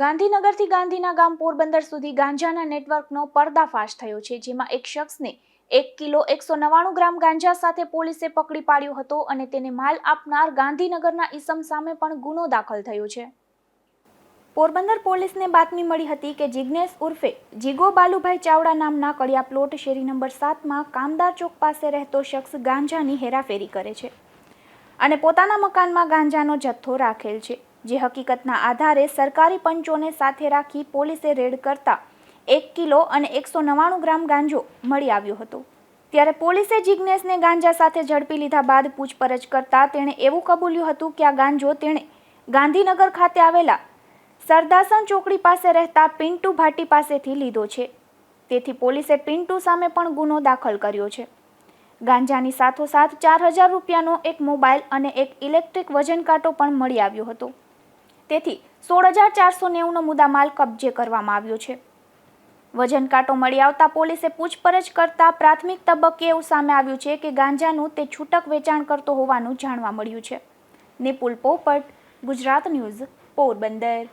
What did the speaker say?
ગાંધીનગરથી ગાંધીના ગામ પોરબંદર સુધી ગાંજાના નેટવર્કનો પર્દાફાશ થયો છે, જેમાં એક શખ્સને એક કિલો એકસો નવ્વાણું ગ્રામ ગાંજા સાથે પોલીસે પકડી પાડ્યો હતો અને તેને માલ આપનાર ગાંધીનગરના ઈસમ સામે પણ ગુનો દાખલ થયો છે. પોરબંદર પોલીસને બાતમી મળી હતી કે જિજ્ઞેશ ઉર્ફે જીગો બાલુભાઈ ચાવડા નામના કડિયા પ્લોટ શેરી નંબર સાતમાં કામદાર ચોક પાસે રહેતો શખ્સ ગાંજાની હેરાફેરી કરે છે અને પોતાના મકાનમાં ગાંજાનો જથ્થો રાખેલ છે. જે હકીકતના આધારે સરકારી પંચોને સાથે રાખી પોલીસે રેડ કરતા એક કિલો અને એકસો નવ્વાણું ગ્રામ ગાંજો મળી આવ્યો હતો. ત્યારે પોલીસે જિજ્ઞેશને ગાંજા સાથે ઝડપી લીધા બાદ પૂછપરછ કરતા તેણે એવું કબૂલ્યું હતું કે આ ગાંજો તેણે ગાંધીનગર ખાતે આવેલા સરદાસન ચોકડી પાસે રહેતા પિન્ટુ ભાટી પાસેથી લીધો છે. તેથી પોલીસે પિન્ટુ સામે પણ ગુનો દાખલ કર્યો છે. ગાંજાની સાથોસાથ ચાર હજાર રૂપિયાનો એક મોબાઈલ અને એક ઇલેક્ટ્રિક વજન કાંટો પણ મળી આવ્યો હતો. તેથી સોળ હજાર ચારસો નેવુંનો મુદ્દામાલ કબજે કરવામાં આવ્યો છે. વજન કાંટો મળી આવતા પોલીસે પૂછપરછ કરતા પ્રાથમિક તબક્કે એવું સામે આવ્યું છે કે ગાંજાનું તે છૂટક વેચાણ કરતો હોવાનું જાણવા મળ્યું છે. નિપુલ પોપટ, ગુજરાત ન્યૂઝ, પોરબંદર.